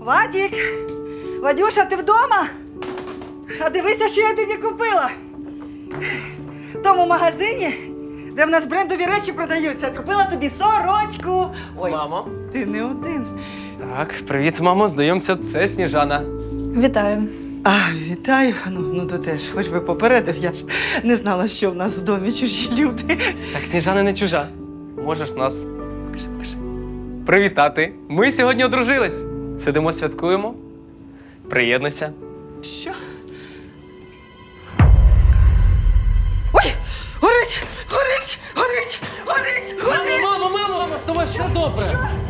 Вадік! Вадюша, ти вдома? А дивися, що я тобі купила. В тому магазині, де в нас брендові речі продаються, купила тобі сорочку. Ой, Мамо. ти не один. Так, привіт, мамо. Знайомся, це Сніжана. Вітаю. А, вітаю. Ну, ну то теж, хоч би попередив, я ж не знала, що в нас в домі чужі люди. Так, Сніжана не чужа. Можеш нас. Покажи, покажи. Привітати. Ми сьогодні одружились. Сидимо, святкуємо. Приєднуйся. Що? Ой! Горить! Горить! Горить! Горить! Горить! мамо, мамо, мамо, з тобою все добре. Галина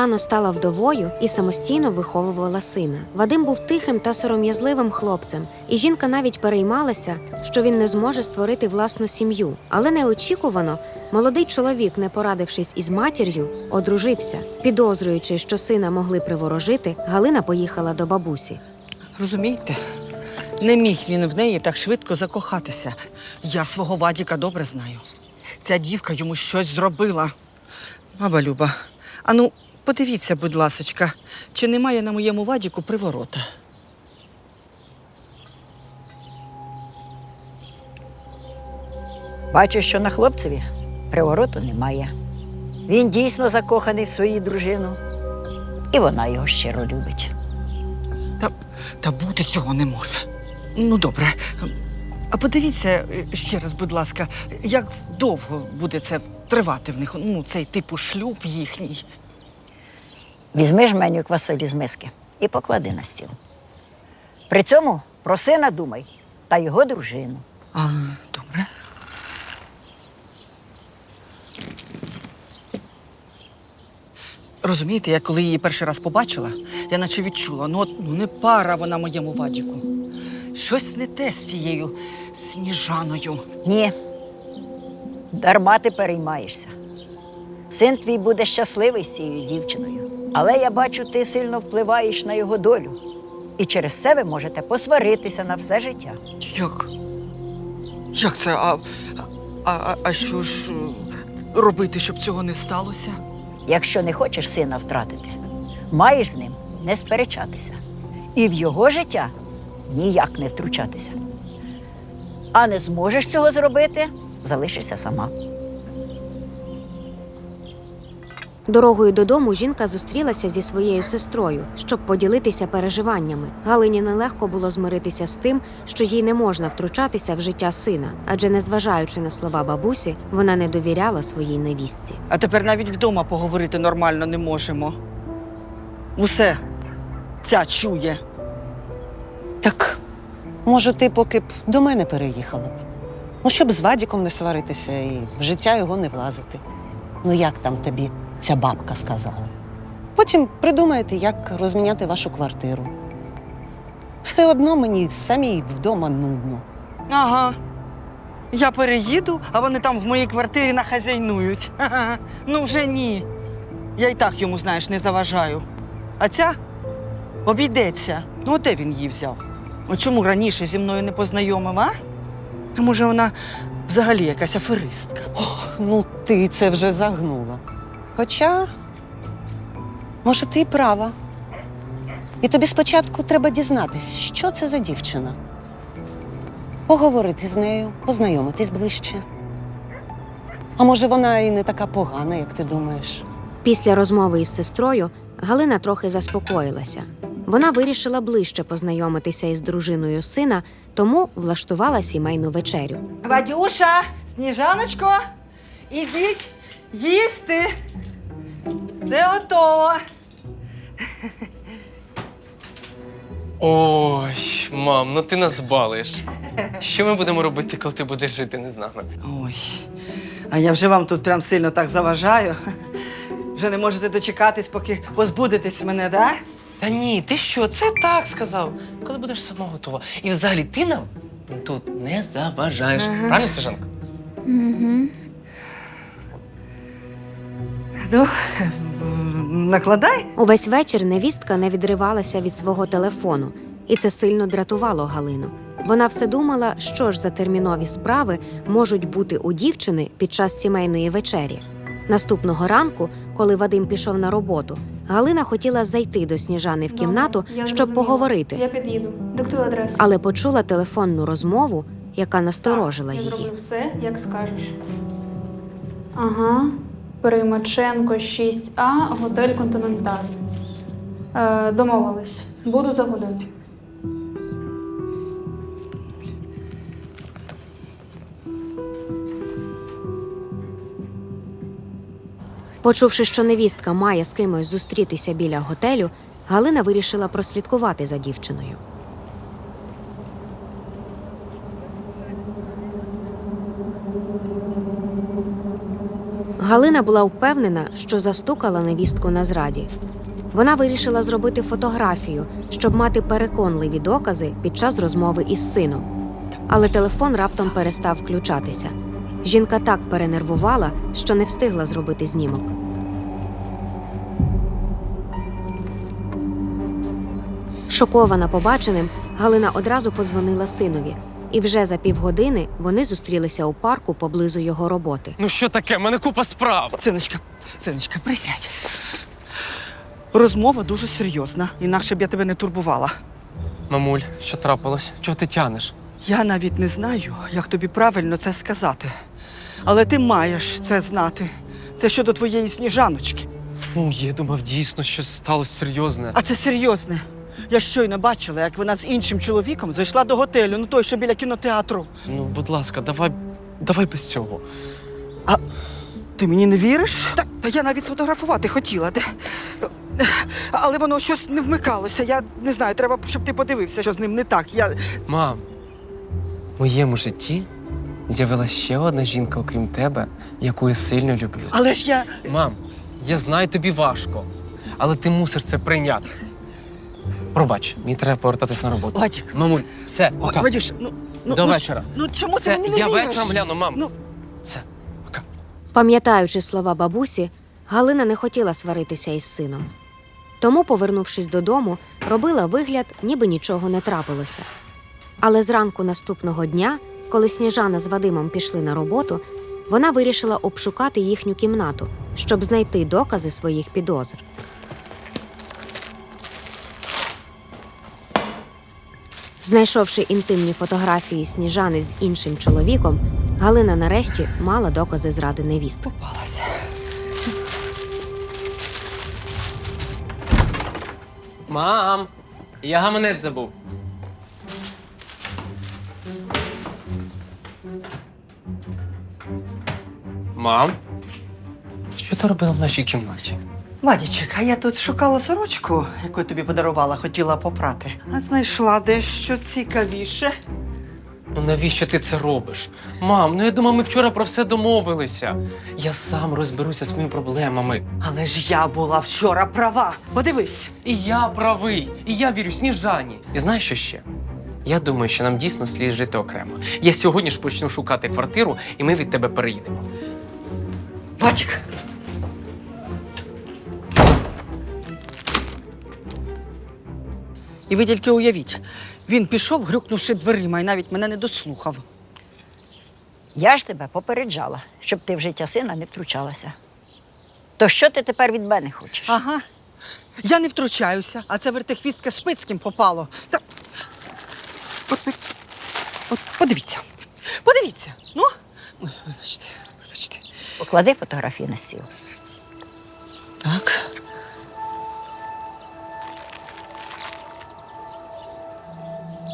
рано стала вдовою і самостійно виховувала сина. Вадим був тихим та сором'язливим хлопцем, і жінка навіть переймалася, що він не зможе створити власну сім'ю. Але неочікувано молодий чоловік, не порадившись із матір'ю, одружився. Підозрюючи, що сина могли приворожити, Галина поїхала до бабусі. Розумієте, не міг він в неї так швидко закохатися. Я свого Вадіка добре знаю. Ця дівка йому щось зробила. Баба Люба, ану, подивіться, будь ласочка, чи немає на моєму Вадіку приворота? Бачу, що на хлопцеві привороту немає. Він дійсно закоханий в свою дружину, і вона його щиро любить. Та, та бути цього не може. Ну, добре. А подивіться е, ще раз, будь ласка, як довго буде це тривати в них, ну, цей типу шлюб їхній. Візьми жменю квасолі з миски і поклади на стіл. При цьому про сина думай та його дружину. А, добре. Розумієте, я коли її перший раз побачила, я наче відчула, ну, от, ну не пара вона моєму Вадіку. Щось не те з цією сніжаною. Ні. Дарма ти переймаєшся. Син твій буде щасливий з цією дівчиною. Але я бачу, ти сильно впливаєш на його долю. І через це ви можете посваритися на все життя. Як? Як це? А, а, а, що ж е, робити, щоб цього не сталося? Якщо не хочеш сина втратити, маєш з ним не сперечатися. І в його життя ніяк не втручатися. А не зможеш цього зробити, залишишся сама. Дорогою додому жінка зустрілася зі своєю сестрою, щоб поділитися переживаннями. Галині нелегко було змиритися з тим, що їй не можна втручатися в життя сина, адже, незважаючи на слова бабусі, вона не довіряла своїй невістці. А тепер навіть вдома поговорити нормально не можемо. Усе ця чує. Так, може, ти поки б до мене переїхала б. Ну, щоб з Вадіком не сваритися і в життя його не влазити. Ну, як там тобі ця бабка сказала? Потім придумаєте, як розміняти вашу квартиру. Все одно мені самій вдома нудно. Ага. Я переїду, а вони там в моїй квартирі нахазяйнують. Ха-ха. Ну вже ні. Я й так йому, знаєш, не заважаю. А ця обійдеться. Ну, от де він її взяв? От чому раніше зі мною не познайомив, а? А може, вона взагалі якась аферистка? Ну, ти це вже загнула. Хоча, може, ти й права. І тобі спочатку треба дізнатись, що це за дівчина. Поговорити з нею, познайомитись ближче. А може, вона і не така погана, як ти думаєш. Після розмови із сестрою Галина трохи заспокоїлася. Вона вирішила ближче познайомитися із дружиною сина, тому влаштувала сімейну вечерю. Вадюша, Сніжаночко, ідіть їсти. Все готово. Ой, Мам, ну ти нас балиш. Що ми будемо робити, коли ти будеш жити не з нами? Ой. А я вже вам тут прям сильно так заважаю. Вже не можете дочекатись, поки позбудетесь мене, да? Та ні, ти що, це так сказав. Коли будеш сама готова. І взагалі ти нам тут не заважаєш. Правильно, Сержанка? Ну, накладай. Увесь вечір невістка не відривалася від свого телефону, і це сильно дратувало Галину. Вона все думала, що ж за термінові справи можуть бути у дівчини під час сімейної вечері. Наступного ранку, коли Вадим пішов на роботу, Галина хотіла зайти до сніжани в кімнату, Добре, я щоб поговорити, Я під'їду. Диктую адресу. але почула телефонну розмову, яка насторожила я її. зроблю все, як скажеш. Ага. Примаченко 6А, готель Континенталь. Е, домовились. Буду за годину. Почувши, що невістка має з кимось зустрітися біля готелю, Галина вирішила прослідкувати за дівчиною. Галина була впевнена, що застукала невістку на зраді. Вона вирішила зробити фотографію, щоб мати переконливі докази під час розмови із сином. Але телефон раптом перестав включатися. Жінка так перенервувала, що не встигла зробити знімок. Шокована побаченим, Галина одразу подзвонила синові, і вже за півгодини вони зустрілися у парку поблизу його роботи. Ну що таке? У мене купа справ. Синочка, синочка, присядь. Розмова дуже серйозна, інакше б я тебе не турбувала. Мамуль, що трапилось? Чого ти тянеш? Я навіть не знаю, як тобі правильно це сказати. Але ти маєш це знати. Це щодо твоєї сніжаночки. Фу, я думав, дійсно, щось сталося серйозне. А це серйозне. Я щойно бачила, як вона з іншим чоловіком зайшла до готелю, ну той, що біля кінотеатру. Ну, будь ласка, давай, давай без цього. А Ти мені не віриш? Та, та я навіть сфотографувати хотіла. Де- Але воно щось не вмикалося. Я не знаю, треба, щоб ти подивився, що з ним не так. Я. Мам, в моєму житті з'явилася ще одна жінка, окрім тебе, яку я сильно люблю. Але ж я. Мам, я знаю, тобі важко, але ти мусиш це прийняти. Пробач, мені треба повертатись на роботу. Вадік. Мамуль, все, Ой, пока. Вадюш, ну, ну, До ну, вечора. Ну чому Все, ти мені не я віриш? вечором гляну, мам. Ну, Все, пока. Пам'ятаючи слова бабусі, Галина не хотіла сваритися із сином. Тому, повернувшись додому, робила вигляд, ніби нічого не трапилося. Але зранку наступного дня, коли Сніжана з Вадимом пішли на роботу, вона вирішила обшукати їхню кімнату, щоб знайти докази своїх підозр. Знайшовши інтимні фотографії Сніжани з іншим чоловіком, Галина нарешті мала докази зради невістки. попалася. Мам, я гаманець забув. Мам, що ти робила в нашій кімнаті? Вадічек, а я тут шукала сорочку, яку я тобі подарувала, хотіла попрати. А знайшла дещо цікавіше. Ну навіщо ти це робиш? Мам, ну я думав, ми вчора про все домовилися. Я сам розберуся з своїми проблемами. Але ж я була вчора права. Подивись. І я правий, і я вірю Сніжані. І знаєш що ще? Я думаю, що нам дійсно слід жити окремо. Я сьогодні ж почну шукати квартиру, і ми від тебе переїдемо. Вадік. І ви тільки уявіть, він пішов, грюкнувши дверима, і навіть мене не дослухав. Я ж тебе попереджала, щоб ти в життя сина не втручалася. То що ти тепер від мене хочеш? Ага. Я не втручаюся, а це вертихвістка Спицьким попало. Та... От, от, подивіться. Подивіться. Ну, Ой, вибачте, вибачте. Поклади фотографії на стіл.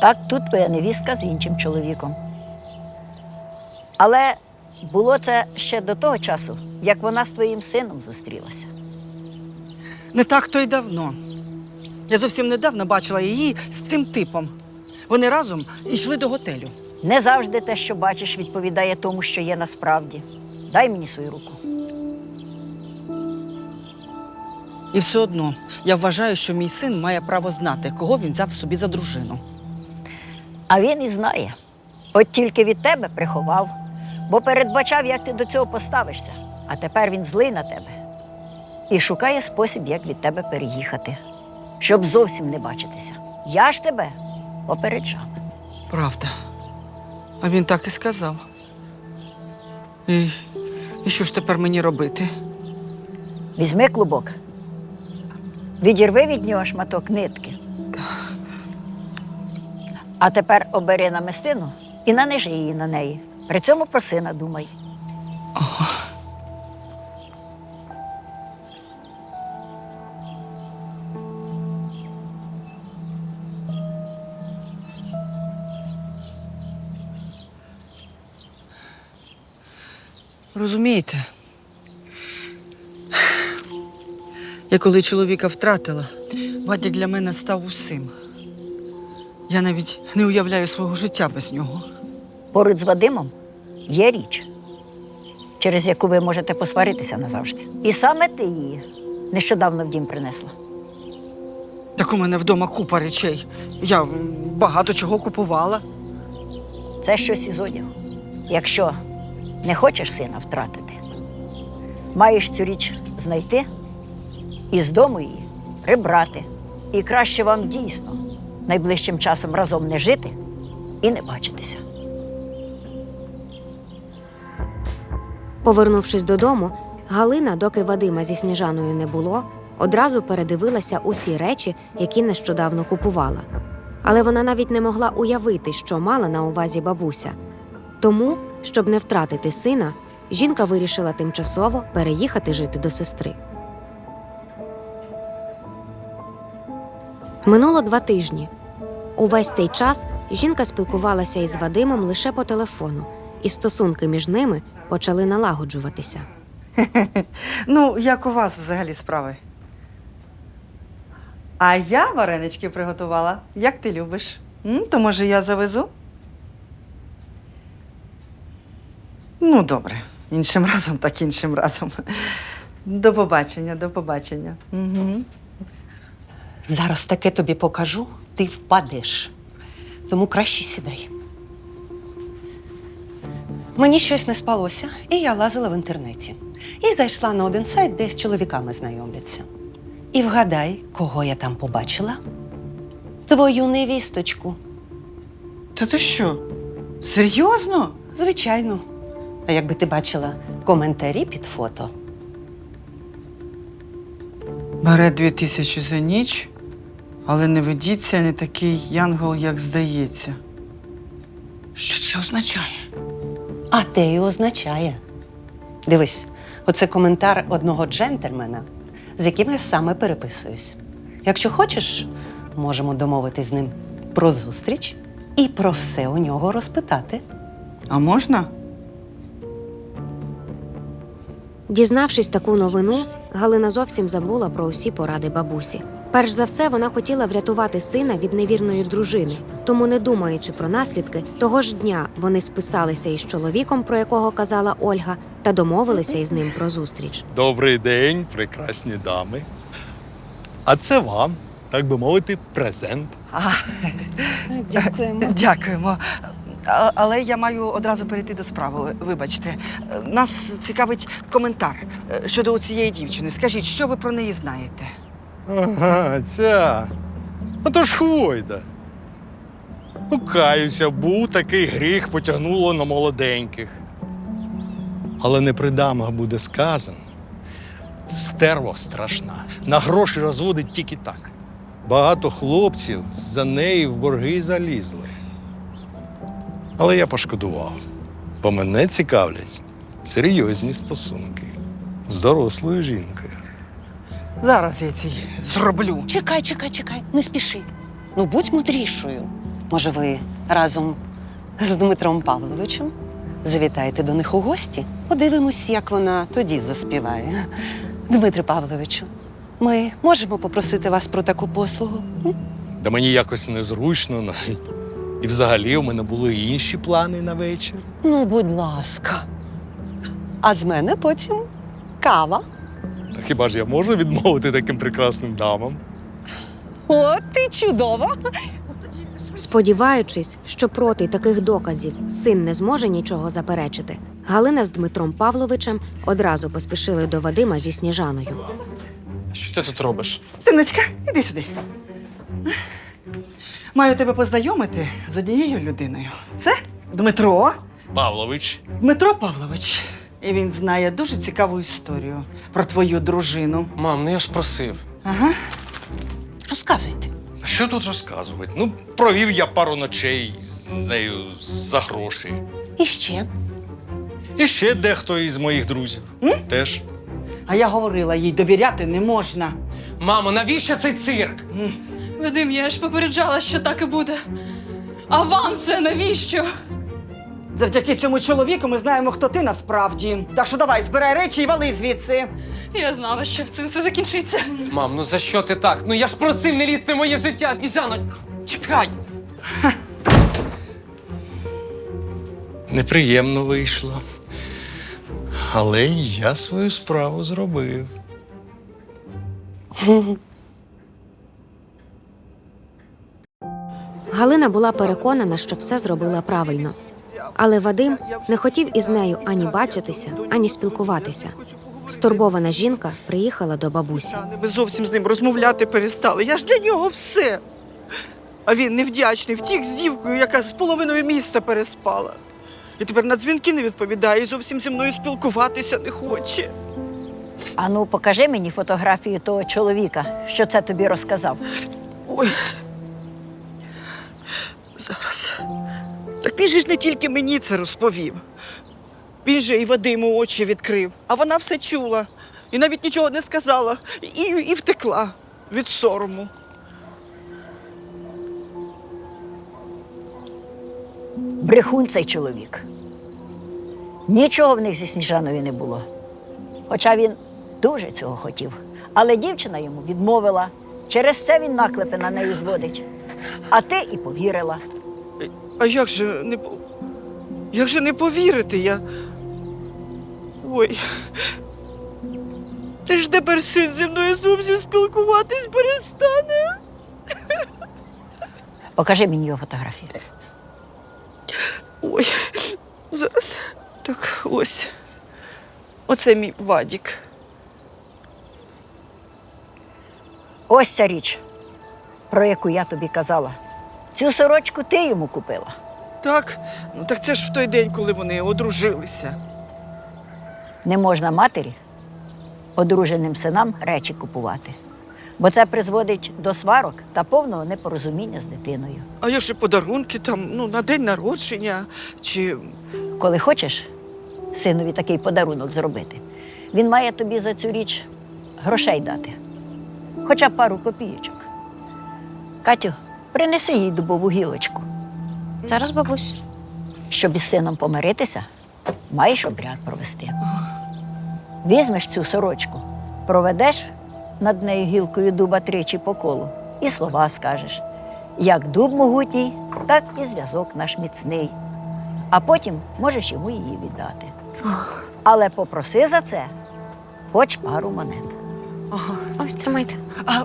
Так, тут твоя невістка з іншим чоловіком. Але було це ще до того часу, як вона з твоїм сином зустрілася. Не так то й давно. Я зовсім недавно бачила її з цим типом. Вони разом йшли до готелю. Не завжди те, що бачиш, відповідає тому, що є насправді. Дай мені свою руку. І все одно я вважаю, що мій син має право знати, кого він взяв собі за дружину. А він і знає. От тільки від тебе приховав, бо передбачав, як ти до цього поставишся. А тепер він злий на тебе і шукає спосіб, як від тебе переїхати, щоб зовсім не бачитися. Я ж тебе попереджав. Правда. А він так і сказав. І, і що ж тепер мені робити? Візьми клубок, відірви від нього шматок нитки. А тепер обери намистину і нанижи її на неї. При цьому про сина думай. Розумієте? Я коли чоловіка втратила, Вадя для мене став усім. Я навіть не уявляю свого життя без нього. Поруч з Вадимом є річ, через яку ви можете посваритися назавжди. І саме ти її нещодавно в дім принесла. Так у мене вдома купа речей. Я м, багато чого купувала. Це щось із одягу. Якщо не хочеш сина втратити, маєш цю річ знайти і з дому її прибрати. І краще вам дійсно найближчим часом разом не жити і не бачитися. Повернувшись додому, Галина, доки Вадима зі Сніжаною не було, одразу передивилася усі речі, які нещодавно купувала. Але вона навіть не могла уявити, що мала на увазі бабуся. Тому, щоб не втратити сина, жінка вирішила тимчасово переїхати жити до сестри. Минуло два тижні. Увесь цей час жінка спілкувалася із Вадимом лише по телефону, і стосунки між ними почали налагоджуватися. Ну, як у вас взагалі справи? А я варенички приготувала. Як ти любиш? М? То може я завезу? Ну, добре. Іншим разом, так іншим разом. До побачення, до побачення. Угу. Зараз таке тобі покажу, ти впадеш. Тому краще сідай. Мені щось не спалося, і я лазила в інтернеті. І зайшла на один сайт, де з чоловіками знайомляться. І вгадай, кого я там побачила? Твою невісточку. Та ти що? Серйозно? Звичайно. А якби ти бачила коментарі під фото, Бере дві тисячі за ніч, але не ведіться не такий янгол, як здається. Що це означає? а те й означає. Дивись, оце коментар одного джентльмена, з яким я саме переписуюсь. Якщо хочеш, можемо домовитись з ним про зустріч і про все у нього розпитати. А можна? Дізнавшись таку новину, Галина зовсім забула про усі поради бабусі. Перш за все, вона хотіла врятувати сина від невірної дружини, тому, не думаючи про наслідки, того ж дня вони списалися із чоловіком, про якого казала Ольга, та домовилися із ним про зустріч. Добрий день, прекрасні дами. А це вам, так би мовити, презент. А, Дякуємо. дякуємо. А- Але я маю одразу перейти до справи. Вибачте, нас цікавить коментар е, щодо цієї дівчини. Скажіть, що ви про неї знаєте? Ага, ця. А то ж хвойда. Ну, каюся, був такий гріх потягнуло на молоденьких. Але не при дамах буде сказано. Стерво страшна. На гроші розводить тільки так. Багато хлопців за неї в борги залізли. Але я пошкодував, бо мене цікавлять серйозні стосунки з дорослою жінкою. Зараз я цій зроблю. Чекай, чекай, чекай, не спіши. Ну, будь мудрішою. Може, ви разом з Дмитром Павловичем завітаєте до них у гості? Подивимось, як вона тоді заспіває. Дмитре Павловичу, ми можемо попросити вас про таку послугу? Да мені якось незручно навіть. І взагалі у мене були інші плани на вечір. Ну, будь ласка. А з мене потім кава. Хіба ж я можу відмовити таким прекрасним дамам? От ти чудова. Сподіваючись, що проти таких доказів син не зможе нічого заперечити, Галина з Дмитром Павловичем одразу поспішили до Вадима зі Сніжаною. Що ти тут робиш? Синочка, іди сюди. Маю тебе познайомити з однією людиною. Це Дмитро. Павлович. Дмитро Павлович. І він знає дуже цікаву історію про твою дружину. Мам, ну я ж просив. Ага. Розказуйте. А що тут розказувати? Ну, провів я пару ночей з нею за гроші. І ще. І ще дехто із моїх друзів. Теж. А я говорила, їй довіряти не можна. Мамо, навіщо цей цирк? Вадим, я ж попереджала, що так і буде. А вам це навіщо? Завдяки цьому чоловіку ми знаємо, хто ти насправді. Так що давай, збирай речі і вали звідси. Я знала, що в цим все закінчиться. Мам, ну за що ти так? Ну я ж просив не лізти в моє життя, Сніжано! Чекай! Неприємно вийшло. Але я свою справу зробив. Галина була переконана, що все зробила правильно. Але Вадим не хотів із нею ані бачитися, ані спілкуватися. Стурбована жінка приїхала до бабусі. Ви зовсім з ним розмовляти перестали. Я ж для нього все. А він невдячний, втік з дівкою, яка з половиною місця переспала. І тепер на дзвінки не відповідає, і зовсім зі мною спілкуватися не хоче. Ану, покажи мені фотографію того чоловіка, що це тобі розказав. Ой. Він же ж не тільки мені це розповів. Він же і Вадиму очі відкрив, а вона все чула і навіть нічого не сказала, і, і втекла від сорому. Брехун цей чоловік. Нічого в них зі Сніжаною не було. Хоча він дуже цього хотів. Але дівчина йому відмовила. Через це він наклепи на неї зводить. А ти і повірила. А як же не як же не повірити? Я. Ой. Ти ж тепер син зі мною зовсім спілкуватись перестане. Покажи мені його фотографію. Ой, зараз. Так, ось. Оце мій Вадік. Ось ця річ, про яку я тобі казала. Цю сорочку ти йому купила. Так, ну так це ж в той день, коли вони одружилися. Не можна матері одруженим синам речі купувати, бо це призводить до сварок та повного непорозуміння з дитиною. А як же подарунки там, ну, на день народження чи. Коли хочеш синові такий подарунок зробити, він має тобі за цю річ грошей дати, хоча б пару копійочок. Катю, принеси їй дубову гілочку. Зараз бабусь. Щоб із сином помиритися, маєш обряд провести. Візьмеш цю сорочку, проведеш над нею гілкою дуба тричі по колу і слова скажеш. Як дуб могутній, так і зв'язок наш міцний. А потім можеш йому її віддати. Але попроси за це хоч пару монет. Ось тримайте. А,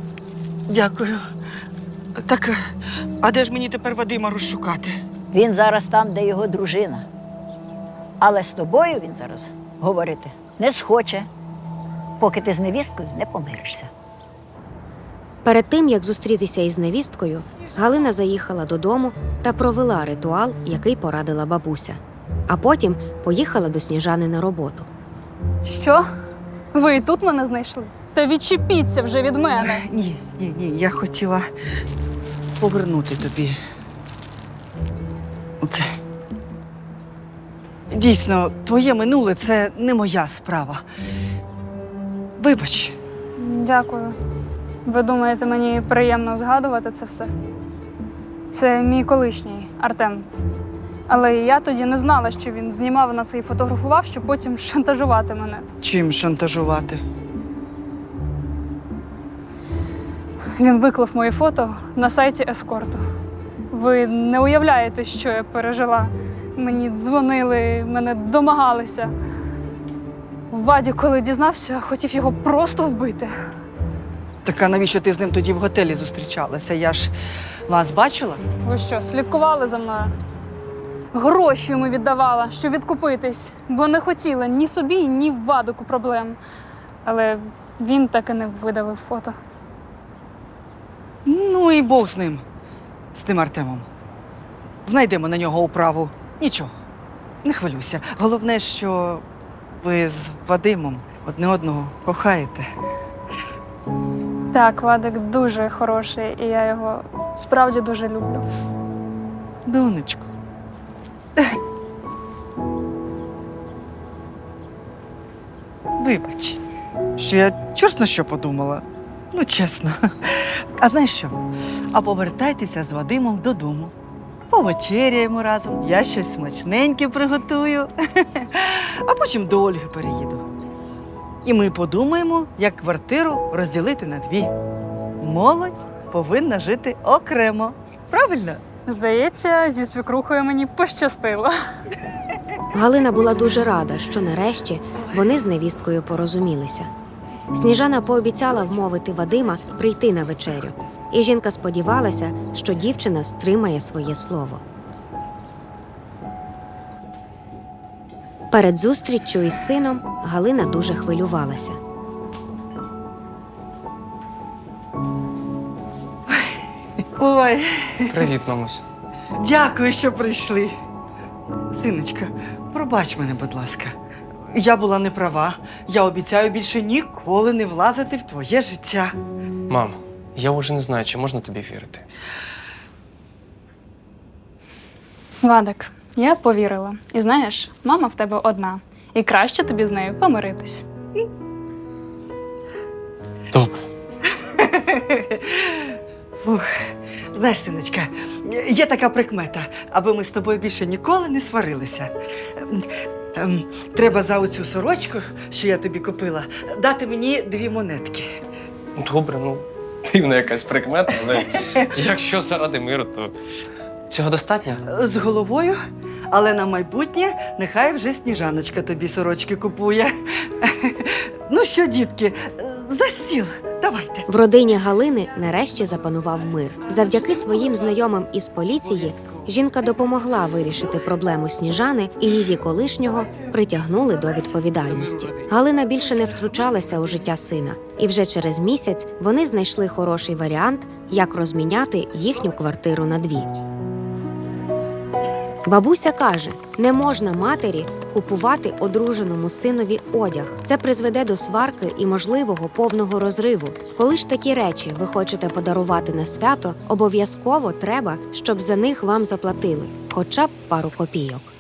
дякую. Так, а де ж мені тепер Вадима розшукати? Він зараз там, де його дружина. Але з тобою він зараз говорити не схоче, поки ти з невісткою не помиришся. Перед тим як зустрітися із невісткою, Галина заїхала додому та провела ритуал, який порадила бабуся. А потім поїхала до Сніжани на роботу. Що? Ви і тут мене знайшли? Та відчепіться вже від мене. Ні, ні, ні, я хотіла повернути тобі. Оце. Дійсно, твоє минуле це не моя справа. Вибач, Дякую. Ви думаєте, мені приємно згадувати це все? Це мій колишній Артем. Але я тоді не знала, що він знімав нас і фотографував, щоб потім шантажувати мене. чим шантажувати? Він виклав мої фото на сайті ескорту. Ви не уявляєте, що я пережила. Мені дзвонили, мене домагалися. Вадік, коли дізнався, хотів його просто вбити. Так а навіщо ти з ним тоді в готелі зустрічалася? Я ж вас бачила? Ви що, слідкували за мною? Гроші йому віддавала, щоб відкупитись, бо не хотіла ні собі, ні Вадику проблем. Але він так і не видавив фото. Ну і Бог з ним, з тим Артемом. Знайдемо на нього управу. Нічого, не хвилюйся. Головне, що ви з Вадимом одне одного кохаєте. Так, Вадик дуже хороший, і я його справді дуже люблю. Донечко. Вибач, що я чорт на що подумала. Ну, чесно. А знаєш що? А повертайтеся з Вадимом додому. Повечеряємо разом, я щось смачненьке приготую, а потім до Ольги переїду. І ми подумаємо, як квартиру розділити на дві. Молодь повинна жити окремо. Правильно? Здається, зі свекрухою мені пощастило. Галина була дуже рада, що нарешті вони з невісткою порозумілися. Сніжана пообіцяла вмовити Вадима прийти на вечерю, і жінка сподівалася, що дівчина стримає своє слово. Перед зустріччю із сином Галина дуже хвилювалася. Ой, Привіт, мамусь. дякую, що прийшли. Синочка, пробач мене, будь ласка. Я була не права. Я обіцяю більше ніколи не влазити в твоє життя. Мам, я вже не знаю, чи можна тобі вірити. Вадик, я повірила. І знаєш, мама в тебе одна. І краще тобі з нею помиритись. Добре. Фух. Знаєш, синочка, є така прикмета, аби ми з тобою більше ніколи не сварилися. Ем, Треба за оцю сорочку, що я тобі купила, дати мені дві монетки. Добре, ну дивна якась прикмета, але якщо заради миру, то цього достатньо? З головою, але на майбутнє нехай вже сніжаночка тобі сорочки купує. Ну що, дітки, за стіл, давайте. В родині Галини нарешті запанував мир. Завдяки своїм знайомим із поліції жінка допомогла вирішити проблему сніжани і її колишнього притягнули до відповідальності. Галина більше не втручалася у життя сина, і вже через місяць вони знайшли хороший варіант, як розміняти їхню квартиру на дві. Бабуся каже: не можна матері купувати одруженому синові одяг. Це призведе до сварки і можливого повного розриву. Коли ж такі речі ви хочете подарувати на свято, обов'язково треба, щоб за них вам заплатили, хоча б пару копійок.